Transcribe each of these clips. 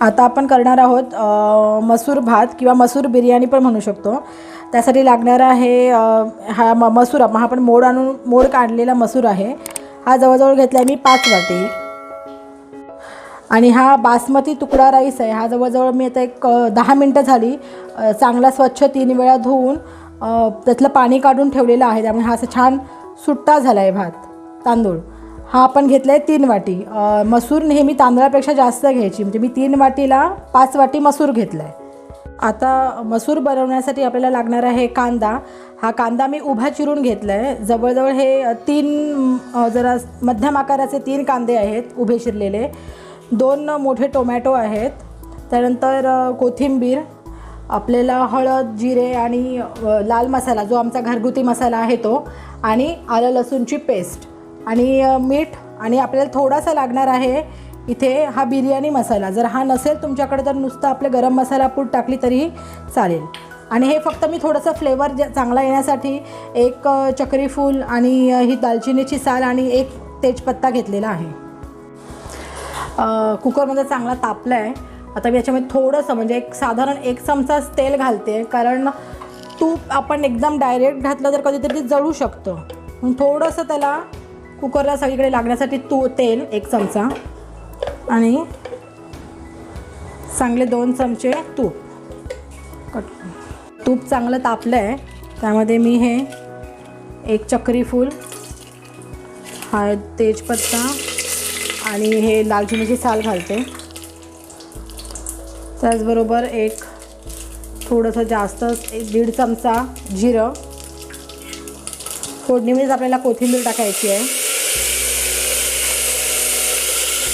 आता आपण करणार आहोत मसूर भात किंवा मसूर बिर्याणी पण म्हणू शकतो. त्यासाठी लागणारं आहे हा म मसूर हा आपण मोड आणून मोड काढलेला मसूर आहे. हा जवळजवळ घेतला आहे मी पाच वाटी. आणि हा बासमती तुकडा राईस आहे. हा जवळजवळ मी आता एक दहा मिनटं झाली. चांगला स्वच्छ तीन वेळा धुवून त्यातलं पाणी काढून ठेवलेलं आहे. त्यामुळे हा असं छान सुट्टा झाला आहे भात तांदूळ. हा आपण घेतला आहे तीन वाटी. मसूर नेहमी तांदळापेक्षा जास्त घ्यायची. म्हणजे मी तीन वाटीला पाच वाटी मसूर घेतला आहे आता मसूर बनवण्यासाठी आपल्याला लागणार आहे कांदा. हा कांदा मी उभा चिरून घेतला आहे जवळजवळ हे तीन जरा मध्यम आकाराचे तीन कांदे आहेत उभे चिरलेले. दोन मोठे टोमॅटो आहेत. त्यानंतर कोथिंबीर आपल्याला हळद जिरे आणि लाल मसाला जो आमचा घरगुती मसाला आहे तो आणि आलं लसूणची पेस्ट. आणि मीठ आणि आपल्याला थोडासा लागणार आहे इथे हा बिर्याणी मसाला. जर हा नसेल तुमच्याकडे तर नुसतं आपलं गरम मसाला पूड टाकली तरीही चालेल. आणि हे फक्त मी थोडंसं फ्लेवर चांगला येण्यासाठी एक चक्रीफूल चक्री फूल आणि ही दालचिनीची साल आणि एक तेजपत्ता घेतलेला आहे. कुकरमध्ये चांगला तापला आहे आता मी याच्यामध्ये थोडंसं म्हणजे एक साधारण एक चमचाच तेल घालते. कारण तूप आपण एकदम डायरेक्ट घातलं तर कधीतरी ते जळू शकतं. म्हणून थोडंसं त्याला कुकरला सगळीकडे लागण्यासाठी तू तेल एक चमचा आणि चांगले दोन चमचे तूप. कट. तूप चांगलं तापलं आहे त्यामध्ये मी हे एक चक्री फूल हा तेजपत्ता आणि हे लालचिनीची साल घालते. त्याचबरोबर एक थोडंसं जास्त एक दीड चमचा जिरं. फोडणीमध्येच आपल्याला कोथिंबीर टाकायची आहे.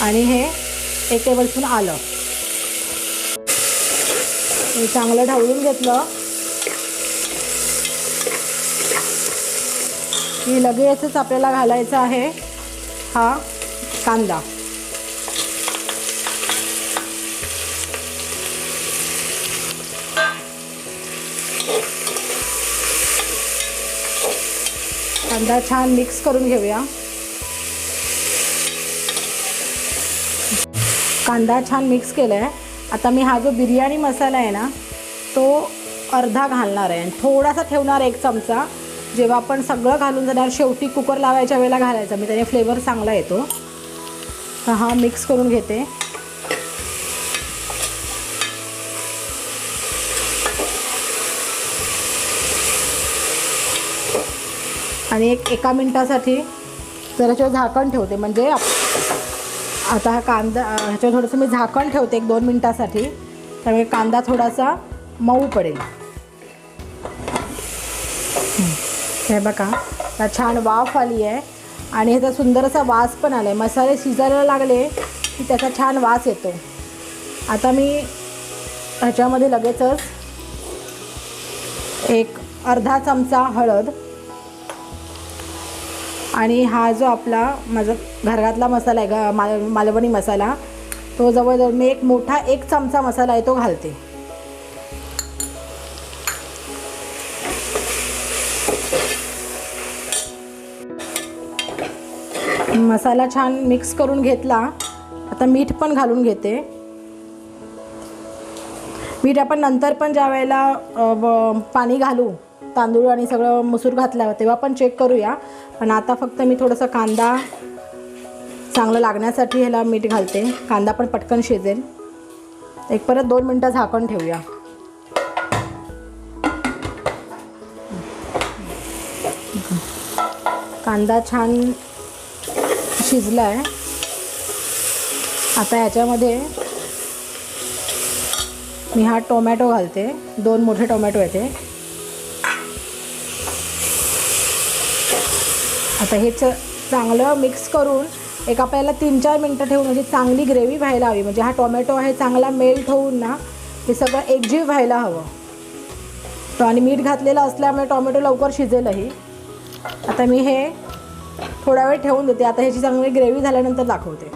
आणि हे एक टेबलस्पून आलं. मी चांगलं ढवळून घेतलं. की लगेचच आपल्याला घालायचा आहे हा कांदा. कांदा छान मिक्स करून घेऊया. कांदा छान मिक्स केला आहे आता मी हा जो बिर्याणी मसाला आहे ना तो अर्धा घालणार आहे. आणि थोडासा ठेवणार एक चमचा. जेव्हा आपण सगळं घालून जाणार शेवटी कुकर लावायच्या वेळेला घालायचा. मी त्याने फ्लेवर चांगला येतो. तर हा मिक्स करून घेते. आणि एक एका मिनटासाठी जराच्यावर झाकण ठेवते. म्हणजे आप- आता हा कांदा ह्याच्यावर थोडंसं मी झाकण ठेवते एक दोन मिनटासाठी. त्यामुळे कांदा थोडासा मऊ पडेल. हे बघा आता छान वाफ आली आहे. आणि ह्याचा सुंदर असा वास पण आला आहे मसाले शिजायला लागले की त्याचा छान वास येतो. आता मी ह्याच्यामध्ये लगेचच एक अर्धा चमचा हळद आणि हा जो आपला माझा घरातला मसाला आहे ग माल मालवणी मसाला तो जवळजवळ मी एक मोठा एक चमचा मसाला आहे तो घालते. मसाला छान मिक्स करून घेतला. आता मीठ पण घालून घेते. मीठ आपण नंतर पण ज्या वेळेला पाणी घालू तांदूळ आणि सगळं मसूर घातला तेव्हा पण चेक करूया. पण आता फक्त मी थोडंसं कांदा चांगलं लागण्यासाठी ह्याला मीठ घालते. कांदा पण पटकन शिजेल. एक परत दोन मिनटं झाकण ठेवूया. कांदा छान शिजला आहे आता ह्याच्यामध्ये मी हा टोमॅटो घालते. दोन मोठे टोमॅटो येते. आता हे च चांगलं मिक्स करून एक आपल्याला तीन चार मिनटं ठेवून म्हणजे चांगली ग्रेव्ही व्हायला हवी. म्हणजे हा टोमॅटो आहे चांगला मेल्ट होऊन ना हे सगळं एकजीव व्हायला हवं. तो आणि मीठ घातलेलं असल्यामुळे टोमॅटो लवकर शिजेलही. आता मी हे थोडा वेळ ठेवून देते. आता ह्याची चांगली ग्रेव्ही झाल्यानंतर दाखवते.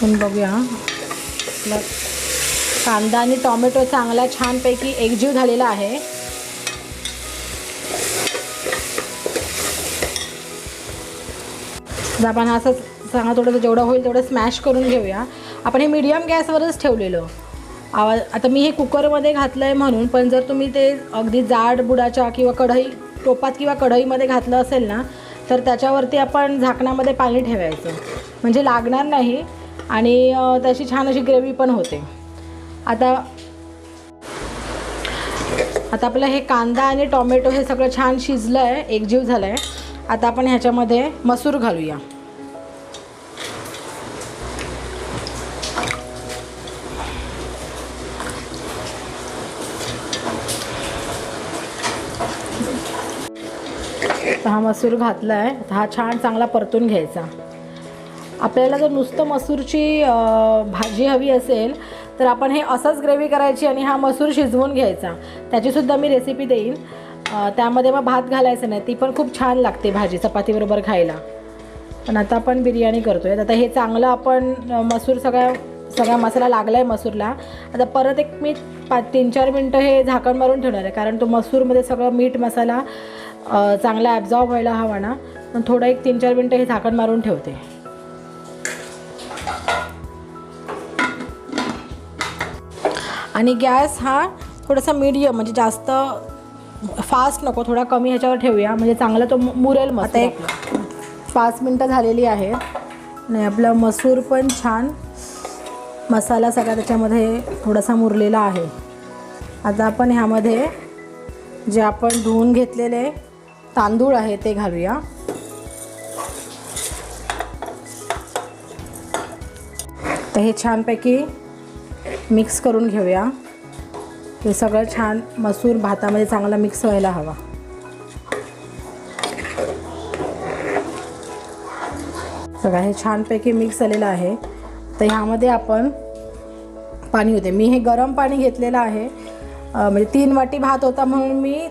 पण बघूया. आपला कांदा आणि टॉमॅटो चांगला छानपैकी एकजीव झालेला आहे. आपण असं चांगला थोडंसं जेवढं होईल तेवढं स्मॅश करून घेऊया. आपण हे मीडियम गॅसवरच ठेवलेलं. आवाज आता मी हे कुकरमध्ये घातलं आहे म्हणून पण जर तुम्ही ते अगदी जाड बुडाच्या किंवा कढई टोपात किंवा कढईमध्ये घातलं असेल ना तर त्याच्यावरती आपण झाकणामध्ये पाणी ठेवायचं. म्हणजे लागणार नाही आणि त्याची छान अशी ग्रेव्ही पण होते. आता आता आपलं हे कांदा आणि टोमॅटो हे सगळं छान शिजलं आहे एकजीव झालं आहे आता आपण ह्याच्यामध्ये मसूर घालूया. तर हा मसूर घातला आहे हा छान चांगला परतून घ्यायचा. आपल्याला जर नुसतं मसूरची भाजी हवी असेल तर आपण हे असंच ग्रेव्ही करायची आणि हा मसूर शिजवून घ्यायचा. त्याचीसुद्धा मी रेसिपी देईन. त्यामध्ये मग भात घालायचं नाही ती पण खूप छान लागते भाजी चपातीबरोबर खायला. पण आता आपण बिर्याणी करतो आहे आता हे चांगलं आपण मसूर सगळ्या सगळा मसाला लागला आहे मसूरला. आता परत एक मी पाच तीन चार मिनटं हे झाकण मारून ठेवणार आहे. कारण तो मसूरमध्ये सगळं मीठ मसाला चांगला ॲब्झॉर्ब व्हायला हवा ना. पण थोडं एक तीन चार मिनटं हे झाकण मारून ठेवते. आणि गॅस हा थोडासा मीडियम म्हणजे जास्त फास्ट नको थोडा कमी ह्याच्यावर ठेवूया. म्हणजे चांगला तो मुरेल मस्त आता एक पाच मिनटं झालेली आहे आणि आपला मसूर पण छान मसाला सगळा त्याच्यामध्ये थोडासा मुरलेला आहे. आता आपण ह्यामध्ये जे आपण धुवून घेतलेले तांदूळ आहे ते घालूया. तर हे छानपैकी मिक्स करून घेऊया. हे सगळं छान मसूर भातामध्ये चांगला मिक्स व्हायला हवा. सगळं हे छानपैकी मिक्स झालेलं आहे. तर ह्यामध्ये आपण पाणी होते. मी हे गरम पाणी घेतलेलं आहे. म्हणजे तीन वाटी भात होता म्हणून मी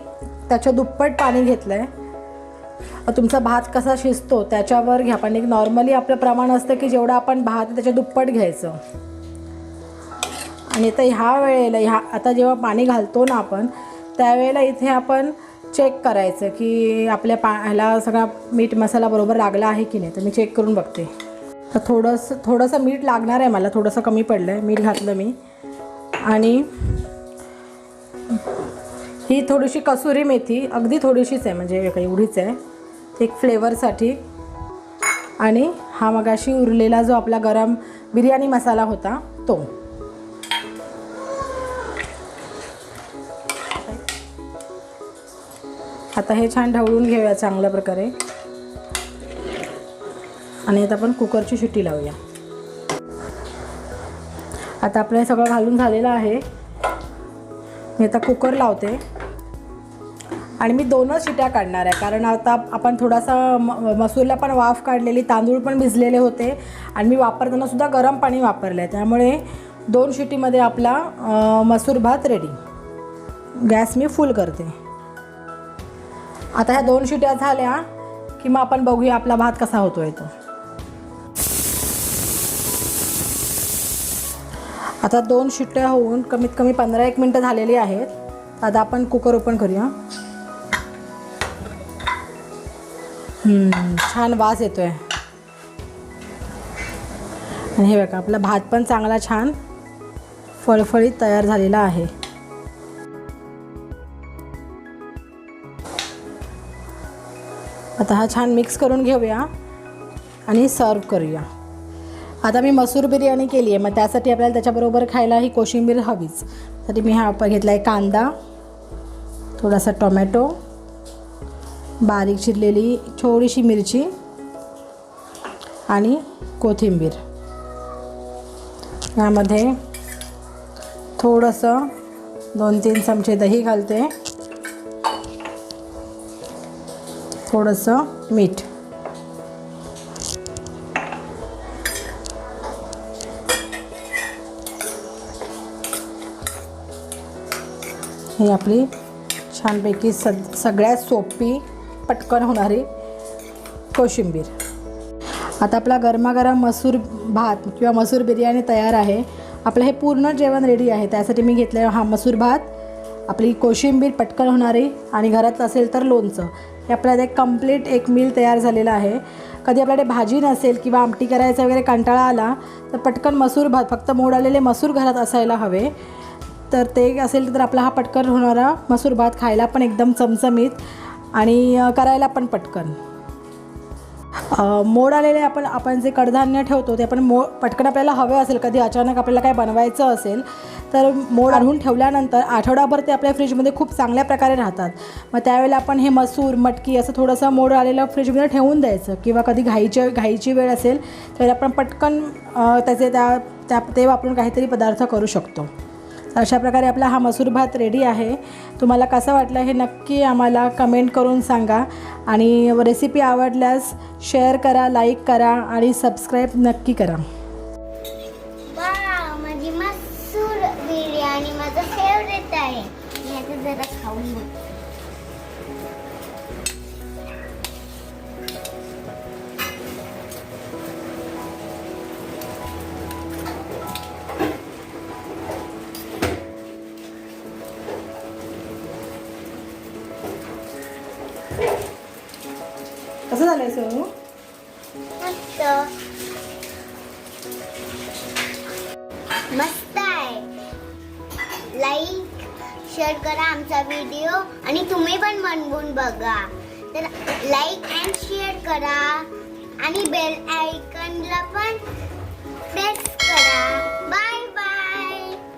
त्याच्या दुप्पट पाणी घेतलं आहे तुमचा भात कसा शिजतो त्याच्यावर घ्या. पण एक नॉर्मली आपलं प्रमाण असतं की जेवढं आपण भात त्याच्या दुप्पट घ्यायचं. आणि आता ह्या वेळेला ह्या आता जेव्हा पाणी घालतो ना आपण त्यावेळेला इथे आपण चेक करायचं की आपल्या पा ह्याला सगळा मीठ मसाला बरोबर लागला आहे की नाही. तर मी चेक करून बघते. तर थोडंसं थोडंसं मीठ लागणार आहे मला थोडंसं कमी पडलं आहे मीठ घातलं मी. आणि ही थोडीशी कसुरी मेथी अगदी थोडीशीच आहे म्हणजे एवढीच आहे. एक फ्लेवरसाठी आणि हा मगाशी उरलेला जो आपला गरम बिर्याणी मसाला होता तो. आता हे छान ढवळून घेऊया चांगल्या प्रकारे. आणि आता आपण कुकरची शिट्टी लावूया. आता आपलं हे सगळं घालून झालेलं आहे. मी आता कुकर लावते. आणि मी दोनच शिट्या काढणार आहे. कारण आता आपण थोडासा म मसूरला पण वाफ काढलेली तांदूळ पण भिजलेले होते. आणि मी वापरताना सुद्धा गरम पाणी वापरलं आहे त्यामुळे दोन शिटीमध्ये आपला मसूर भात रेडी गॅस मी फुल करते. आता ह्या दोन शिट्या झाल्या की मग आपण बघूया आपला भात कसा होतो आहे तो. आता दोन शिट्ट्या होऊन कमीत कमी पंधरा एक मिनटं झालेली आहेत. आता आपण कुकर ओपन करूया. छान वास येतो आहे आणि हे बघा आपला भात पण चांगला छान फळफळीत तयार झालेला आहे. आता हा छान मिक्स करून घेऊया आणि सर्व करूया. आता मी मसूर बिर्याणी केली आहे मग त्यासाठी आपल्याला त्याच्याबरोबर खायला ही कोशिंबीर हवीच. तरी मी हा घेतला आहे कांदा थोडासा टोमॅटो बारीक चिरलेली थोडीशी मिरची आणि कोथिंबीर. यामध्ये थोडंसं दोन तीन चमचे दही घालते. थोडंसं मीठ. ही आपली छानपैकी सग सगळ्यात सोपी पटकन होणारी कोशिंबीर. आता आपला गरमागरम मसूर भात किंवा मसूर बिर्याणी तयार आहे. आपलं हे पूर्ण जेवण रेडी आहे. त्यासाठी मी घेतलं हा मसूर भात. आपली कोशिंबीर पटकन होणारी आणि घरात असेल तर लोणचं. आपल्याला एक कंप्लीट एक मील तयार झालेला आहे. कधी आपल्याकडे भाजी नसेल किंवा आमटी करायचा वगैरे कंटाळा आला तर पटकन मसूर भात फक्त मोड आलेले मसूर घरात असायला हवे. तर ते असेल तर आपला हा पटकन होणारा मसूर भात खायला पण एकदम चमचमीत आणि करायला पण पटकन. मोड आलेले आपण आपण जे कडधान्य ठेवतो ते आपण मो पटकन आपल्याला हवे असेल कधी अचानक आपल्याला काय बनवायचं असेल तर मोड आणून ठेवल्यानंतर आठवडाभर ते आपल्या फ्रीजमध्ये खूप चांगल्या प्रकारे राहतात. मग त्यावेळेला आपण हे मसूर मटकी असं थोडंसं मोड आलेलं फ्रीजमध्ये ठेवून द्यायचं किंवा कधी घाईच्या घाईची वेळ असेल तर आपण पटकन त्याचे त्या त्या ते वापरून काहीतरी पदार्थ करू शकतो. अशा प्रकारे आपला हा मसूर भात रेडी आहे. तुम्हाला कसं वाटलं हे नक्की आम्हाला कमेंट करून सांगा. आणि रेसिपी आवडल्यास शेअर करा लाईक करा आणि सबस्क्राईब नक्की करा. माझी मसूर बिर्याणी माझं फेवरेट आहे. जरा खाऊन आहे हो? सोनू मस्त. मस्त आहे. लाईक शेअर करा आमचा व्हिडिओ आणि तुम्ही पण बनवून बघा. तर लाईक अँड शेअर करा आणि बेल आयकनला पण प्रेस करा.